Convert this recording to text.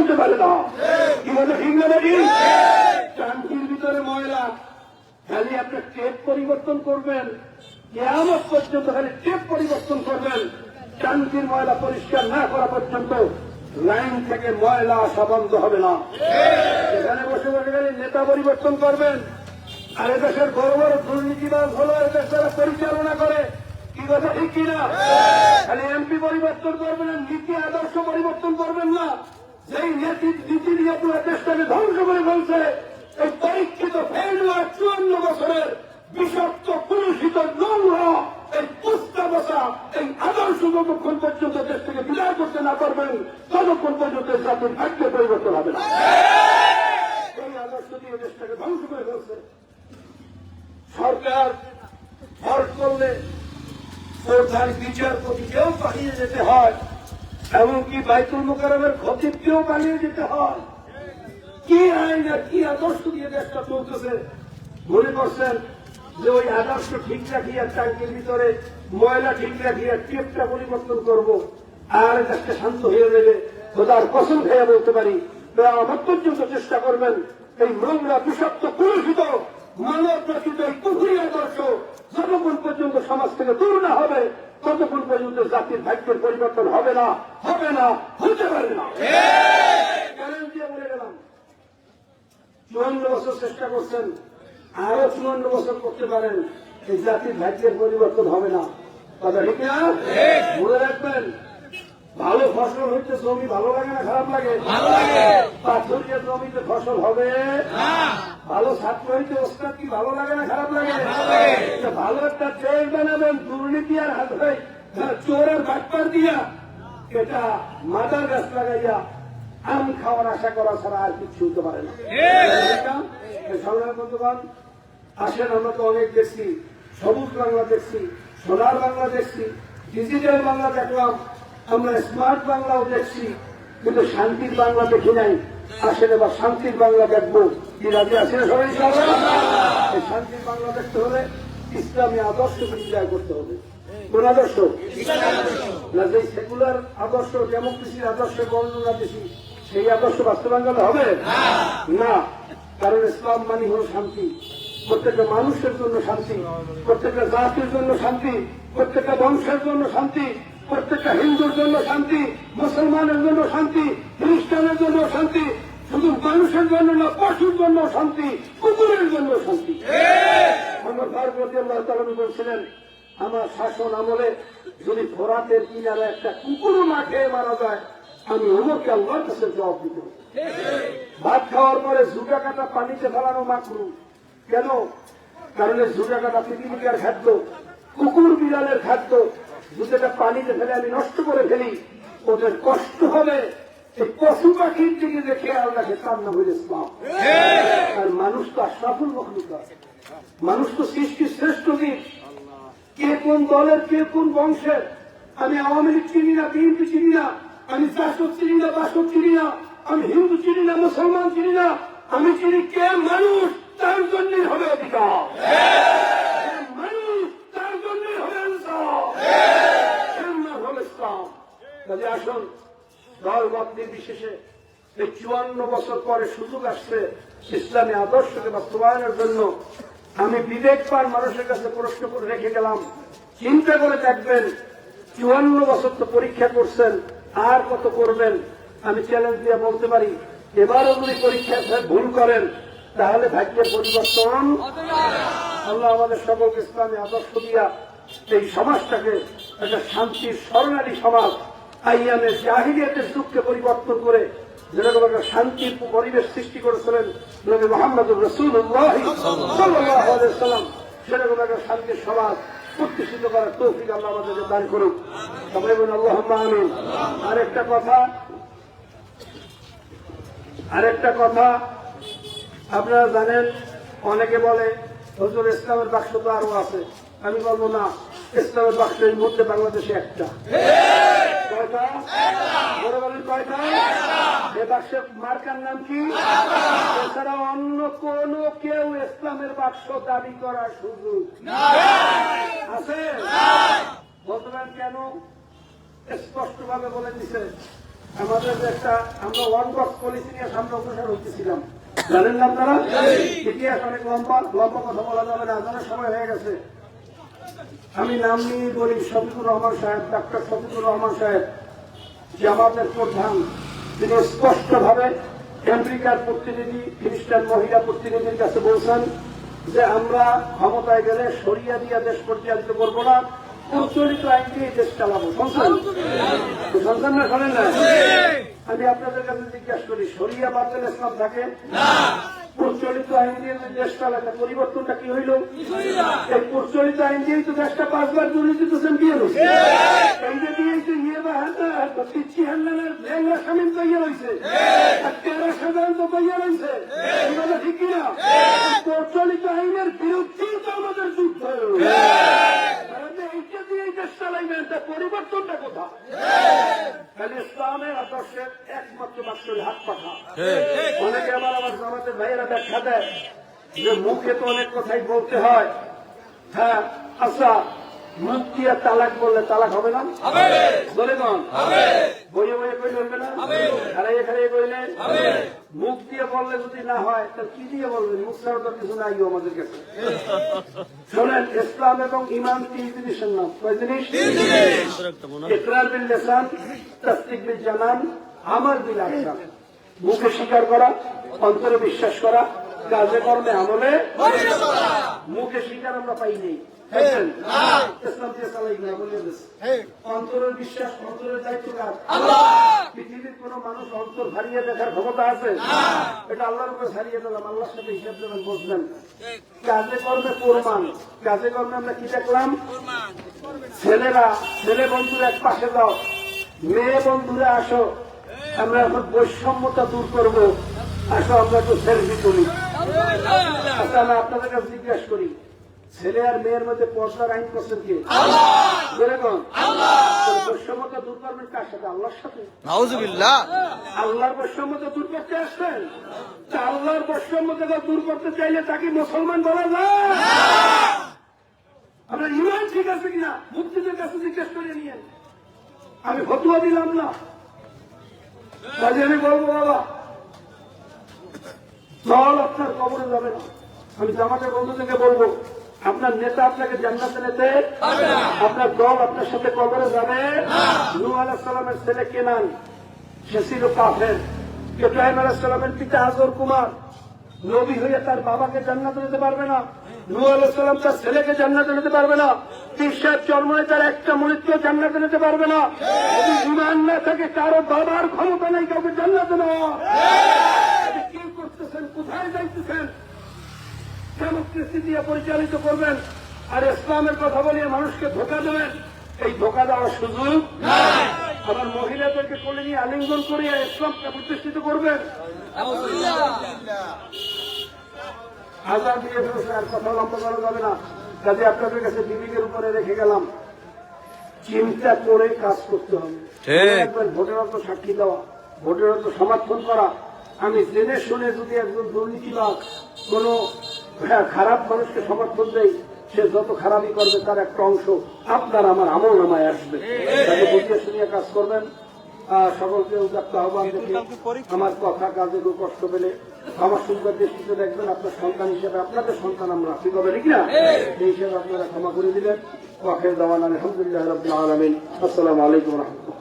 জানতে পারে না। কি বলে ঠিক না নাকি টাঙ্কির ভিতরে ময়লা। খালি আপনার টেপ পরিবর্তন করবেন। কেমন পর্যন্ত খালি টেপ পরিবর্তন করবেন। টাঙ্কির ময়লা পরিষ্কার না করা পর্যন্ত লাইন থেকে ময়লা আসা বন্ধ হবে না। এখানে বসে বসে খালি নেতা পরিবর্তন করবেন। আর এদেশের বড় বড় দুর্নীতিবাজ হলো এদেশ যারা পরিচালনা করে কি কথা ঠিক কিনা? খালি এমপি পরিবর্তন করবেন নীতি আদর্শ পরিবর্তন করবেন না। যেই নীতি নিয়ে দেশটাকে ধ্বংস করে ফেলছে, এই পরীক্ষিত ফেলুয়া চুয়ান্ন বছরের বিষাক্ত, কলুষিত নোংর এই পুস্তা বসা, এই আদর্শ যতক্ষণ পর্যন্ত দেশ থেকে বিদায় করতে না পারবেন, ততক্ষণ পর্যন্ত জাতির ভাগ্যে পরিবর্তন হবে না। এই আদর্শ দিয়ে দেশটাকে ধ্বংস করে সরকার ভর করলে প্রধান বিচারপতিকেও পালিয়ে যেতে হয় এমনকি বাইতুল মোকারমের খতিবকেও পালিয়ে যেতে হয়। কি আইন আর কি আদর্শ দিয়ে দেশটা চলতেছে? মনে করছেন যে ওই আদর্শ ঠিক রাখিয়া ট্যাঙ্কের ভিতরে ময়লা ঠিক রাখিয়া টেপটা পরিবর্তন করব আর দেশটা শান্ত হয়ে যাবে খোদার কসম খেয়ে বলতে পারি আমার পর্যন্ত চেষ্টা করবেন, এই নোংরা বিষাক্ত কলুষিত মানব এই পুকুরি আদর্শ যতক্ষণ পর্যন্ত সমাজ থেকে দূর না হবে, ততক্ষণ পর্যন্ত জাতির ভাগ্যের পরিবর্তন হবে না হবে না, হতে পারে না। চুয়ান্ন বছর চেষ্টা করছেন, আরও চুয়ান্ন বছর করতে পারেন, এই জাতির ভাগ্যের পরিবর্তন হবে না। কথা ঠিক না? ফসল হইতে জমি ভালো লাগে না খারাপ লাগে? ভালো লাগে। পাথরিয়া জমিতে ফসল হবে? ভালো ছাত্র হইতে ওস্তাদ কি ভালো লাগে না খারাপ লাগে? ভালো একটা দেশ বানাবেন দুর্নীতি আর হাত হয় চোরের বাটপার দিয়া এটা মাদার গাছ লাগাইয়া আম খাওয়ার আশা করা ছাড়া আর কিছু হতে পারে না। সংগ্রাম বন্ধুগণ আসেন আমরা তো অনেক দেখছি সবুজ বাংলা দেখছি সোনার বাংলা দেখছি ডিজিটাল বাংলা দেখলাম। আমরা স্মার্ট বাংলাও দেখছি, কিন্তু শান্তির বাংলা দেখি নাই। আসেন বা শান্তির বাংলা দেখব। কি রাজি আছেন সবাই? শান্তির বাংলা দেখতে হলে ইসলামী আদর্শকে বিদায় করতে হবে। কোন আদর্শ? না যে সেকুলার আদর্শ, ডেমোক্রেসির আদর্শের বর্ণনা দিছি সেই আদর্শ বাস্তবায়ন হবে? না। কারণ ইসলাম মানে হল শান্তি। প্রত্যেকটা মানুষের জন্য শান্তি, প্রত্যেকটা জাতির জন্য শান্তি, প্রত্যেকটা বংশের জন্য শান্তি প্রত্যেকটা হিন্দুর জন্য শান্তি, মুসলমানের জন্য শান্তি, খ্রিস্টানের জন্য শান্তি, শুধু মানুষের জন্য না, পশুর জন্য শান্তি, কুকুরের জন্য শান্তি। বলছিলেন, আমার শাসন আমলে যদি ফোরাতের কিনারে একটা কুকুরও না খেয়ে মারা যায়, আমি ওমরকে আল্লাহর কাছে জবাব দিতে ভাত খাওয়ার পরে জুটা কাটা পানিতে ফেলানো মাকরু। কেন? কারণ জুটা কাটা পৃথিবীকার খাদ্য, কুকুর বিড়ালের খাদ্য জুটাটা পানিতে ফেলে আমি নষ্ট করে ফেলি, ওদের কষ্ট হবে। পশু পাখির দিকে দেখে আল্লাহকে কান্না হয়ে ইসলাম আর মানুষ তো আশরাফুল মখলুকা মানুষ তো সৃষ্টির শ্রেষ্ঠ দিক কে কোন দলের, কে কোন বংশের? আমি আওয়ামী লীগ চিনি না, বিএনপি চিনি না, আমি জাসদ চিনি না বাসদ চিনি না, আমি হিন্দু চিনি না, মুসলমান চিনি না, আমি চিনি কে মানুষ, তার জন্যই হবে অধিকার কে মানুষ তার জন্যই হবে ইনসাফ। এর নাম হলো ইসলাম কাজে আসুন। দল মত নির্বিশেষে এই চুয়ান্ন বছর পরে সুযোগ আসছে ইসলামী আদর্শকে বাস্তবায়নের জন্য, আমি বিবেকবান মানুষের কাছে প্রশ্ন করে রেখে গেলাম, চিন্তা করে দেখবেন, চুয়ান্ন বছর তো পরীক্ষা করছেন, আর কত করবেন? আমি চ্যালেঞ্জ দিয়ে বলতে পারি এবারও যদি পরীক্ষা ভুল করেন, তাহলে ভাগ্যের পরিবর্তন। আল্লাহ আমাদের সকলকে ইসলামী আদর্শ দিয়া এই সমাজটাকে একটা শান্তির স্মরণালী সমাজ আইয়ামের জাহিরিয়াতের যুগকে পরিবর্তন করে যেরকম একটা শান্তির পরিবেশ সৃষ্টি করেছিলেন নবী মোহাম্মদ রসুল্লাহ সাল্লাম, সেরকম একটা শান্তির সমাজ প্রতিষ্ঠিত করার তৌফিক আল্লাহ আমাদেরকে দান করুক। সবাই বলুন আল্লাহ আমিন। আরেকটা কথা আরেকটা কথা, আপনারা জানেন, অনেকে বলে, হজুর, ইসলামের বাক্স তো আরও আছে। আমি বলব, না, ইসলামের বাক্স এই মুহূর্তে বাংলাদেশে একটা। কয়টা? বড় কয়টা? বাক্সের মার্কার নাম কি? এছাড়া অন্য কোন কেউ ইসলামের বাক্স দাবি করার সুযোগ আছে? বলতে কেন? স্পষ্ট ভাবে বলে দিছে। আমাদের একটা আমরা ওয়ান বক্স পলিসি নিয়ে সামনে অগ্রসর হচ্ছিলাম। জানেন না আপনারা? ইতিহাস অনেক লম্বা লম্বা কথা বলা যাবে না। আজানের সময় হয়ে গেছে। আমি নাম নিয়ে বলি শফিকুর রহমান সাহেব ডাক্তার শফিকুর রহমান সাহেব জামাতের প্রধান। তিনি স্পষ্টভাবে আমেরিকার প্রতিনিধি খ্রিস্টান মহিলা প্রতিনিধির কাছে বলছেন যে আমরা ক্ষমতায় গেলে সরিয়া দিয়া দেশ পরিচালিত করব না। প্রচলিত আইন দিয়ে দেশ চালাবো। শুনছেন? শুনছেন না শোনেন না? আমি আপনাদের কাছে জিজ্ঞাসা করি সরিয়া বাতিল ইসলাম থাকে? প্রচলিত আইন দিয়ে যদি দেশ চালাতে পরিবর্তনটা কি হইল? এই প্রচলিত আইন দিয়েই তো দেশটা পাঁচবার দুর্নীতি তো চ্যাম্পিয়ন হয়েছে এই যে তো ইয়ে বা পিচ্ছি সামিল তৈরি হয়েছে। আর তেরো সাধারণ তো তৈরি এগুলো ঠিক কিনা প্রচলিত আইনের বিরুদ্ধেই তো আমাদের যুদ্ধ দিয়ে তা পরিবর্তনটা কোথায়? তাহলে ইসলামের আদর্শের একমাত্র বাক্যের হাত পাখা। অনেকে আবার আমার আমাদের ভাইয়েরা ব্যাখ্যা দেয় যে মুখে তো অনেক কথাই বলতে হয়। হ্যাঁ আচ্ছা মুখ দিয়ে তালাক বললে তালাক হবে না? বলে কন বইয়ে বইয়ে কইলে হবে না খাড়াইয়ে খাড়াইয়ে কইলে মুখ দিয়ে বললে যদি না হয় তাহলে কি দিয়ে বলবেন? মুখ ছাড়া তো কিছু নাই আমাদের কাছে। শোনেন ইসলাম এবং ইমান তিন জিনিসের নাম। কয় জিনিস? ইকরার বিল লেসান তাসদিক বিল জানান আমার বিল মুখে স্বীকার করা অন্তরে বিশ্বাস করা কাজে কর্মে আমলে মুখে স্বীকার আমরা পাই নেই। অন্তরের বিশ্বাস অন্তরের দায়িত্ব কাজ পৃথিবীর কোন মানুষ অন্তর হারিয়ে দেখার ক্ষমতা আছে? এটা আল্লাহর উপরে হারিয়ে দিলাম আল্লাহর সাথে হিসাব দেবেন বসবেন কাজে কর্মে প্রমাণ। কাজে কর্মে আমরা কি দেখলাম? ছেলেরা ছেলে বন্ধুরা এক পাশে দাও মেয়ে বন্ধুরা আসো। আমরা এখন বৈষম্যতা দূর করব। আসো আমরা একটু সেলফি তুলি। আচ্ছা আমি আপনাদের কাছে জিজ্ঞাসা করি ছেলে আর মেয়ের মধ্যে পর্দার আইন করছেন কে? যেরকম বৈষম্যতা দূর করবেন কার সাথে? আল্লাহর সাথে? নাউজুবিল্লাহ। আল্লাহর বৈষম্যতা দূর করতে আসছেন আল্লাহর বৈষম্যতা দূর করতে চাইলে তাকে মুসলমান বলা যায়। আমরা ইমান ঠিক আছে কিনা? মুক্তিদের কাছে জিজ্ঞেস করে নিয়েন। আমি ফতুয়া দিলাম না। কাজে আমি বলব বাবা দল আপনার কবরে যাবে না। আমি জামাতের বন্ধুদেরকে বলব, আপনার নেতা আপনাকে জান্নাতে নেতে আপনার দল আপনার সাথে কবরে যাবে নূ। আলাহ সালামের ছেলে কেনান সে ছিল কাফের। ইব্রাহিম আলাহ সালামের পিতা আজর কুমার। নবী হয়ে তার বাবাকে জান্নাতে নিতে পারবে না। নূ আলাহ সালাম তার ছেলেকে জান্নাতে নিতে পারবে না। পীর সাহেব জন্মে তার একটা মৃত্যু জান্নাতে নিতে পারবে না। যদি ইমান না থাকে, কারও বাবার ক্ষমতা নেই কাউকে জান্নাতে নেওয়া। কোথায় যাইতেছেন? ডেমোক্রেসি দিয়ে পরিচালিত করবেন আর ইসলামের কথা বলিয়ে মানুষকে ধোকা দেবেন? এই ধোকা দেওয়ার সুযোগ আবার মহিলাদেরকে কোলে নিয়ে আলিঙ্গন করিয়ে ইসলামকে প্রতিষ্ঠিত করবেন? আজাদ দিয়ে ফেলেছে আর কথা লম্বা করা যাবে না। কাজে আপনাদের কাছে বিবেকের উপরে রেখে গেলাম। চিন্তা করে কাজ করতে হবে। একবার ভোটের অত সাক্ষী দেওয়া ভোটের অত সমর্থন করা আমি জেনে শুনে যদি একজন দুর্নীতিবাদ কোন হ্যাঁ, খারাপ মানুষকে সমর্থন দেয় সে যত খারাপই করবে তার একটা অংশ আপনার আমার আমল নামায় আসবে। তাকে বুঝিয়ে শুনিয়ে কাজ করবেন। সকলকে উদাত্ত আহ্বান রেখে আমার কথা কাজে কেউ কষ্ট পেলে আমার সুন্দর দৃষ্টিতে দেখবেন আপনার সন্তান হিসেবে আপনাদের সন্তান আমরা ঠিক হবে নাকি না? এই হিসেবে আপনারা ক্ষমা করে দিলেন ওয়াকের দাওয়ান আলহামদুলিল্লাহ আলমিন। আসসালামু আলাইকুম রহমতুল্লাহ।